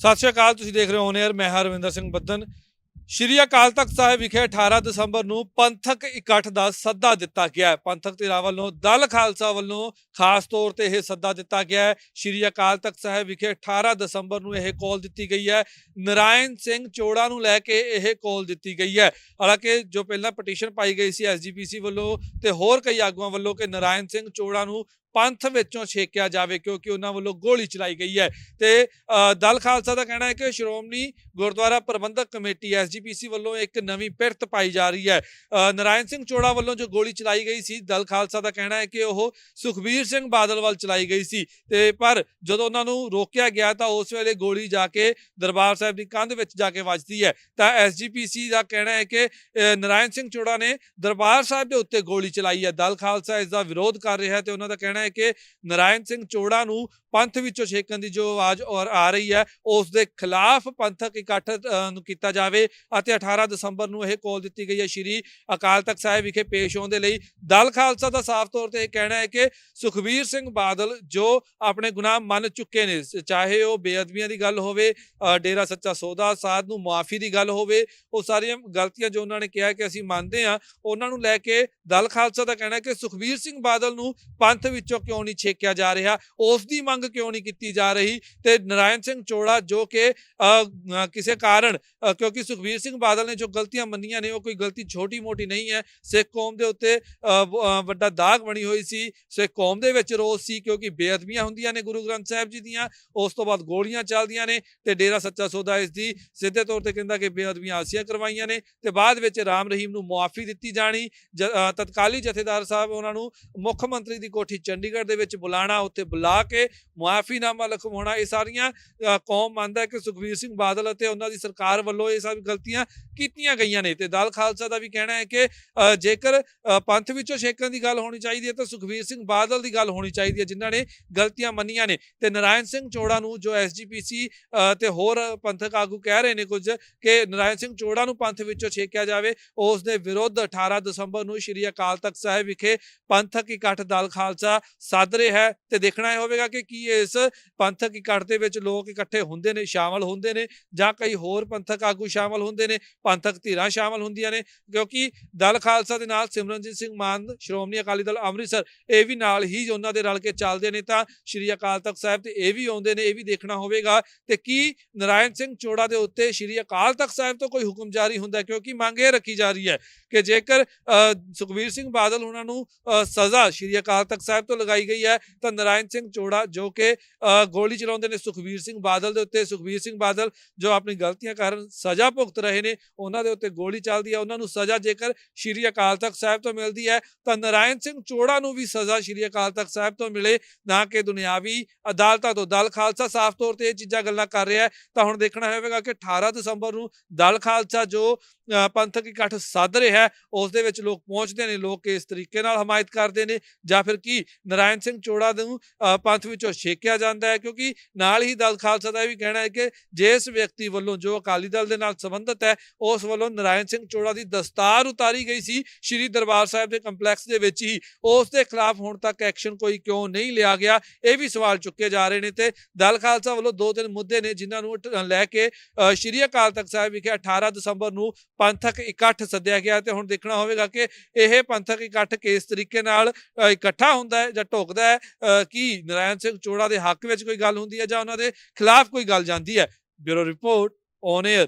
ਸਤਿ ਸ਼੍ਰੀ ਅਕਾਲ, ਤੁਸੀਂ ਦੇਖ ਰਹੇ ਹੋ ਔਨ 에ਅਰ ਮੈਂ ਹਰਵਿੰਦਰ ਸਿੰਘ ਬੱਦਨ। ਸ਼੍ਰੀ ਅਕਾਲ ਤਖਤ ਸਾਹਿਬ ਵਿਖੇ 18 ਦਸੰਬਰ ਨੂੰ ਪੰਥਕ ਇਕੱਠ ਦਾ ਸੱਦਾ ਦਿੱਤਾ ਗਿਆ ਹੈ। ਪੰਥਕ ਧਿਰਾਂ ਵੱਲੋਂ ਦਲ ਖਾਲਸਾ ਵੱਲੋਂ ਖਾਸ ਤੌਰ ਤੇ ਇਹ ਸੱਦਾ ਦਿੱਤਾ ਗਿਆ ਹੈ। ਸ਼੍ਰੀ ਅਕਾਲ ਤਖਤ ਸਾਹਿਬ ਵਿਖੇ 18 ਦਸੰਬਰ ਨੂੰ ਇਹ ਕਾਲ ਦਿੱਤੀ ਗਈ ਹੈ। ਨਰਾਇਣ ਸਿੰਘ ਚੋੜਾ ਨੂੰ ਲੈ ਕੇ ਇਹ ਕਾਲ ਦਿੱਤੀ ਗਈ ਹੈ। ਹਾਲਾਂਕਿ ਜੋ ਪਹਿਲਾਂ ਪਟੀਸ਼ਨ ਪਾਈ ਗਈ ਸੀ ਐਸਜੀਪੀਸੀ ਵੱਲੋਂ ਤੇ ਹੋਰ ਕਈ ਆਗੂਆਂ ਵੱਲੋਂ ਕਿ ਨਰਾਇਣ ਸਿੰਘ ਚੋੜਾ ਨੂੰ ਪੰਥ ਵਿੱਚੋਂ ਛੇਕਿਆ ਜਾਵੇ ਕਿਉਂਕਿ ਉਹਨਾਂ ਵੱਲੋਂ ਗੋਲੀ ਚਲਾਈ ਗਈ ਹੈ। ਤੇ ਦਲ ਖਾਲਸਾ ਦਾ ਕਹਿਣਾ ਹੈ ਕਿ ਸ਼੍ਰੋਮਣੀ ਗੁਰਦੁਆਰਾ ਪ੍ਰਬੰਧਕ ਕਮੇਟੀ ਐਸਜੀਪੀਸੀ ਵੱਲੋਂ ਇੱਕ ਨਵੀਂ ਪਿਰਤ ਪਾਈ ਜਾ ਰਹੀ ਹੈ। ਅ, ਨਰਾਇਣ ਸਿੰਘ ਚੋੜਾ ਵੱਲੋਂ ਜੋ ਗੋਲੀ ਚਲਾਈ ਗਈ ਸੀ ਦਲ ਖਾਲਸਾ ਦਾ ਕਹਿਣਾ ਹੈ ਕਿ ਉਹ ਸੁਖਬੀਰ ਸਿੰਘ ਬਾਦਲ ਵੱਲ ਚਲਾਈ ਗਈ ਸੀ। ਤੇ ਪਰ ਜਦੋਂ ਉਹਨਾਂ ਨੂੰ ਰੋਕਿਆ ਗਿਆ ਤਾਂ ਉਸ ਵੇਲੇ ਗੋਲੀ ਜਾ ਕੇ ਦਰਬਾਰ ਸਾਹਿਬ ਦੀ ਕੰਧ ਵਿੱਚ ਜਾ ਕੇ ਵੱਜਦੀ ਹੈ। ਤਾਂ ਐਸਜੀਪੀਸੀ ਦਾ ਕਹਿਣਾ ਹੈ ਕਿ ਅ, ਨਰਾਇਣ ਸਿੰਘ ਚੋੜਾ ਨੇ ਦਰਬਾਰ ਸਾਹਿਬ ਦੇ ਉੱਤੇ ਗੋਲੀ ਚਲਾਈ ਹੈ। ਦਲ ਖਾਲਸਾ ਇਸ ਦਾ ਵਿਰੋਧ ਕਰ ਰਿਹਾ ਹੈ ਤੇ ਉਹਨਾਂ ਦਾ ਕਹਿਣਾ ਹੈ ਕਿ ਨਰਾਇਣ ਸਿੰਘ ਚੋੜਾ ਨੂੰ ਪੰਥ ਵਿੱਚੋਂ ਛੇਕਣ ਦੀ ਜੋ ਆਵਾਜ਼ ਔਰ ਆ ਰਹੀ ਹੈ, ਉਸ ਦੇ ਖਿਲਾਫ ਪੰਥਕ ਇਕੱਠ ਨੂੰ ਕੀਤਾ ਜਾਵੇ ਅਤੇ 18 ਦਸੰਬਰ ਨੂੰ ਇਹ ਕੋਲ ਦਿੱਤੀ ਗਈ ਹੈ ਸ਼੍ਰੀ ਅਕਾਲ ਤਖਤ ਸਾਹਿਬ ਵਿਖੇ ਪੇਸ਼ ਹੋਣ ਦੇ ਲਈ। ਦਲ ਖਾਲਸਾ ਦਾ ਸਾਫ਼ ਤੌਰ ਤੇ ਇਹ ਕਹਿਣਾ ਹੈ ਕਿ ਸੁਖਬੀਰ ਸਿੰਘ ਬਾਦਲ ਜੋ ਆਪਣੇ ਗੁਨਾਹ ਮੰਨ ਚੁੱਕੇ ਨੇ, ਚਾਹੇ ਉਹ ਬੇਅਦਬੀਆਂ ਦੀ ਗੱਲ ਹੋਵੇ ਡੇਰਾ ਸੱਚਾ ਸੌਦਾ ਸਾਧ ਨੂੰ ਮਾਫੀ ਦੀ ਗੱਲ ਹੋਵੇ, ਉਹ ਸਾਰੀਆਂ ਗਲਤੀਆਂ ਜੋ ਉਹਨਾਂ ਨੇ ਕਿਹਾ ਕਿ ਅਸੀਂ ਮੰਨਦੇ ਹਾਂ, ਉਹਨਾਂ ਨੂੰ ਲੈ ਕੇ ਦਲ ਖਾਲਸਾ ਦਾ ਕਹਿਣਾ ਹੈ ਕਿ ਸੁਖਬੀਰ ਸਿੰਘ ਬਾਦਲ ਨੂੰ ਪੰਥ ਵਿੱਚ ਕਿਉਂ ਨਹੀਂ ਛੇਕਿਆ ਜਾ ਰਿਹਾ? ਉਸ ਦੀ ਮੰਗ ਕਿਉਂ ਨਹੀਂ ਕੀਤੀ ਜਾ ਰਹੀ? ਤੇ ਨਰਾਇਣ ਸਿੰਘ ਚੋੜਾ ਜੋ ਕਿ ਕਿਸੇ ਕਾਰਨ ਕਿਉਂਕਿ ਸੁਖਬੀਰ ਸਿੰਘ ਬਾਦਲ ਨੇ ਜੋ ਗਲਤੀਆਂ ਮੰਨੀਆਂ ਨੇ, ਉਹ ਕੋਈ ਗਲਤੀ ਛੋਟੀ-ਮੋਟੀ ਨਹੀਂ ਹੈ। ਸਿੱਖ ਕੌਮ ਦੇ ਉੱਤੇ ਵੱਡਾ ਦਾਗ ਬਣੀ ਹੋਈ ਸੀ। ਸਿੱਖ ਕੌਮ ਦੇ ਵਿੱਚ ਰੋਸ ਸੀ ਕਿਉਂਕਿ ਬੇਅਦਬੀਆਂ ਹੁੰਦੀਆਂ ਨੇ ਗੁਰੂ ਗ੍ਰੰਥ ਸਾਹਿਬ ਜੀ ਦੀਆਂ। ਉਸ ਤੋਂ ਬਾਅਦ ਗੋਲੀਆਂ ਚੱਲਦੀਆਂ ਨੇ ਤੇ ਡੇਰਾ ਸੱਚਾ ਸੌਦਾ ਇਸ ਦੀ ਸਿੱਧੇ ਤੌਰ ਤੇ ਕਹਿੰਦਾ ਕਿ ਬੇਅਦਬੀਆਂ ਆਸੀਆਂ ਕਰਵਾਈਆਂ ਨੇ ਤੇ ਬਾਅਦ ਵਿੱਚ ਰਾਮ ਰਹੀਮ ਨੂੰ ਮੁਆਫੀ ਦਿੱਤੀ ਜਾਣੀ। ਜ- ਤਤਕਾਲੀ ਜਥੇਦਾਰ ਸਾਹਿਬ ਉਹਨਾਂ ਨੂੰ ਮੁੱਖ ਮੰਤਰੀ ਦੀ ਕੋਠੀ ਚੰਡੀਗੜ੍ਹ ਦੇ ਵਿੱਚ ਬੁਲਾਣਾ, ਉੱਥੇ ਬੁਲਾ ਕੇ ਮੁਆਫੀਨਾਮਾ ਲਿਖਵਾਉਣਾ ਇਹ ਸਾਰੀਆਂ ਕੌਮ ਮੰਨਦਾ ਕਿ ਸੁਖਬੀਰ ਸਿੰਘ ਬਾਦਲ ਅਤੇ ਉਹਨਾਂ ਦੀ ਸਰਕਾਰ ਵੱਲੋਂ ਇਹ ਸਭ ਗਲਤੀਆਂ ਕੀਤੀਆਂ ਗਈਆਂ ਨੇ ਤੇ ਦਲ ਖਾਲਸਾ ਦਾ ਵੀ ਕਹਿਣਾ ਹੈ ਕਿ ਜੇਕਰ ਪੰਥ ਵਿੱਚੋਂ ਛੇਕਣ ਦੀ ਗੱਲ ਹੋਣੀ ਚਾਹੀਦੀ ਹੈ ਤਾਂ ਸੁਖਬੀਰ ਸਿੰਘ ਬਾਦਲ ਦੀ ਗੱਲ ਹੋਣੀ ਚਾਹੀਦੀ ਹੈ, ਜਿਨ੍ਹਾਂ ਨੇ ਗਲਤੀਆਂ ਮੰਨੀਆਂ ਨੇ ਤੇ ਨਾਰਾਇਣ ਸਿੰਘ ਚੋੜਾ ਨੂੰ ਜੋ ਐਸਜੀਪੀਸੀ ਤੇ ਹੋਰ ਪੰਥਕ ਆਗੂ ਕਹਿ ਰਹੇ ਨੇ ਕੁਝ ਕਿ ਨਾਰਾਇਣ ਸਿੰਘ ਚੋੜਾ ਨੂੰ ਪੰਥ ਵਿੱਚੋਂ ਛੇਕਿਆ ਜਾਵੇ, ਉਸ ਦੇ ਵਿਰੁੱਧ 18 ਦਸੰਬਰ ਨੂੰ ਸ਼੍ਰੀ ਅਕਾਲ ਤਖਤ ਸਾਹਿਬ ਵਿਖੇ ਪੰਥਕ ਇਕੱਠ ਦਲ ਖਾਲਸਾ ਸੱਦ ਰਿਹਾ ਹੈ ਤੇ ਦੇਖਣਾ ਇਹ ਹੋਵੇਗਾ ਕਿ ਕੀ ਇਸ ਪੰਥਕ ਇਕੱਠ ਦੇ ਵਿੱਚ ਲੋਕ ਇਕੱਠੇ ਹੁੰਦੇ ਨੇ ਸ਼ਾਮਲ ਹੁੰਦੇ ਨੇ ਜਾਂ ਕਈ ਹੋਰ ਪੰਥਕ ਆਗੂ ਸ਼ਾਮਲ ਹੁੰਦੇ ਨੇ ਪੰਥਕ ਧਿਰਾਂ ਸ਼ਾਮਲ ਹੁੰਦੀਆਂ ਨੇ ਕਿਉਂਕਿ ਦਲ ਖਾਲਸਾ ਦੇ ਨਾਲ ਸਿਮਰਨਜੀਤ ਸਿੰਘ ਮਾਨ ਸ਼੍ਰੋਮਣੀ ਅਕਾਲੀ ਦਲ ਅੰਮ੍ਰਿਤਸਰ ਇਹ ਵੀ ਨਾਲ ਹੀ ਉਹਨਾਂ ਦੇ ਰਲ ਕੇ ਚੱਲਦੇ ਨੇ ਤਾਂ ਸ਼੍ਰੀ ਅਕਾਲ ਤਖਤ ਸਾਹਿਬ ਤੇ ਇਹ ਵੀ ਆਉਂਦੇ ਨੇ ਇਹ ਵੀ ਦੇਖਣਾ ਹੋਵੇਗਾ ਤੇ ਕੀ ਨਰਾਇਣ ਸਿੰਘ ਚੋੜਾ ਦੇ ਉੱਤੇ ਸ਼੍ਰੀ ਅਕਾਲ ਤਖਤ ਸਾਹਿਬ ਤੋਂ ਕੋਈ ਹੁਕਮ ਜਾਰੀ ਹੁੰਦਾ ਕਿਉਂਕਿ ਮੰਗ ਇਹ ਰੱਖੀ ਜਾ ਰਹੀ ਹੈ ਕਿ ਜੇਕਰ ਅ, ਸੁਖਬੀਰ ਸਿੰਘ ਬਾਦਲ ਉਹਨਾਂ ਨੂੰ ਸਜ਼ਾ ਸ਼੍ਰੀ ਅਕਾਲ ਤਖਤ ਸਾਹਿਬ ਤੋਂ ਲਗਾਈ ਗਈ ਹੈ ਤਾਂ ਨਰਾਇਣ ਸਿੰਘ ਚੋੜਾ ਜੋ ਕਿ ਅ, ਗੋਲੀ ਚਲਾਉਂਦੇ ਨੇ ਸੁਖਬੀਰ ਸਿੰਘ ਬਾਦਲ ਦੇ ਉੱਤੇ। ਸੁਖਬੀਰ ਸਿੰਘ ਬਾਦਲ ਜੋ ਆਪਣੀ ਗਲਤੀਆਂ ਕਾਰਨ ਸਜ਼ਾ ਭੁਗਤ ਰਹੇ ਨੇ ਉਹਨਾਂ ਦੇ ਉੱਤੇ ਗੋਲੀ ਚੱਲਦੀ ਹੈ। ਉਹਨਾਂ ਨੂੰ ਸਜ਼ਾ ਜੇਕਰ ਸ਼੍ਰੀ ਅਕਾਲ ਤਖਤ ਸਾਹਿਬ ਤੋਂ ਮਿਲਦੀ ਹੈ ਤਾਂ ਨਰਾਇਣ ਸਿੰਘ ਚੋੜਾ ਨੂੰ ਵੀ ਸਜ਼ਾ ਸ਼੍ਰੀ ਅਕਾਲ ਤਖਤ ਸਾਹਿਬ ਤੋਂ ਮਿਲੇ ਨਾ ਕਿ ਦੁਨਿਆਵੀ ਅਦਾਲਤਾਂ ਤੋਂ। ਦਲ ਖਾਲਸਾ ਸਾਫ਼ ਤੌਰ ਤੇ ਇਹ ਚੀਜ਼ਾਂ ਗੱਲਾਂ ਕਰ ਰਿਹਾ ਹੈ। ਤਾਂ ਹੁਣ ਦੇਖਣਾ ਹੋਵੇਗਾ ਕਿ 18 ਦਸੰਬਰ ਨੂੰ ਦਲ ਖਾਲਸਾ ਜੋ ਅ, ਪੰਥਕ ਇਕੱਠ ਸੱਦ ਰਿਹਾ ਹੈ ਉਸ ਦੇ ਵਿੱਚ ਲੋਕ ਪਹੁੰਚਦੇ ਨੇ ਲੋਕ ਇਸ ਤਰੀਕੇ ਨਾਲ ਹਮਾਇਤ ਕਰਦੇ ਨੇ ਜਾਂ ਫਿਰ ਕੀ ਨਰਾਇਣ ਸਿੰਘ ਚੋੜਾ ਨੂੰ ਪੰਥ ਵਿੱਚੋਂ ਛੇਕਿਆ ਜਾਂਦਾ ਹੈ ਕਿਉਂਕਿ ਨਾਲ ਹੀ ਦਲ ਖਾਲਸਾ ਦਾ ਇਹ ਵੀ ਕਹਿਣਾ ਹੈ ਕਿ ਜਿਸ ਵਿਅਕਤੀ ਵੱਲੋਂ ਜੋ ਅਕਾਲੀ ਦਲ ਦੇ ਨਾਲ ਸੰਬੰਧਿਤ ਹੈ, ਉਸ ਵੱਲੋਂ ਨਰਾਇਣ ਸਿੰਘ ਚੋੜਾ ਦੀ ਦਸਤਾਰ ਉਤਾਰੀ ਗਈ ਸੀ, ਸ਼੍ਰੀ ਦਰਬਾਰ ਸਾਹਿਬ ਦੇ ਕੰਪਲੈਕਸ ਦੇ ਵਿੱਚ ਹੀ। ਉਸ ਦੇ ਖਿਲਾਫ ਹੁਣ ਤੱਕ ਐਕਸ਼ਨ ਕੋਈ ਕਿਉਂ ਨਹੀਂ ਲਿਆ ਗਿਆ, ਇਹ ਵੀ ਸਵਾਲ ਚੁੱਕੇ ਜਾ ਰਹੇ ਨੇ ਤੇ ਦਲ ਖਾਲਸਾ ਵੱਲੋਂ ਦੋ ਤਿੰਨ ਮੁੱਦੇ ਨੇ ਜਿਨ੍ਹਾਂ ਨੂੰ ਟ- ਲੈ ਕੇ ਸ਼੍ਰੀ ਅਕਾਲ ਤਖਤ ਸਾਹਿਬ ਵਿਖੇ 18 ਦਸੰਬਰ ਨੂੰ ਪੰਥਕ ਇਕੱਠ ਸੱਦਿਆ ਗਿਆ ਤੇ ਹੁਣ ਦੇਖਣਾ ਹੋਵੇਗਾ ਕਿ ਇਹ ਪੰਥਕ ਇਕੱਠ ਕਿਸ ਤਰੀਕੇ ਨਾਲ ਇਕੱਠਾ ਹੁੰਦਾ ਹੈ ਜਾਂ ਢੋਕਦਾ ਹੈ ਅ, ਕੀ ਨਰਾਇਣ ਸਿੰਘ ਚੋੜਾ ਦੇ ਹੱਕ ਵਿੱਚ ਕੋਈ ਗੱਲ ਹੁੰਦੀ ਹੈ ਜਾਂ ਉਹਨਾਂ ਦੇ ਖਿਲਾਫ ਕੋਈ ਗੱਲ ਜਾਂਦੀ ਹੈ? Bureau report on air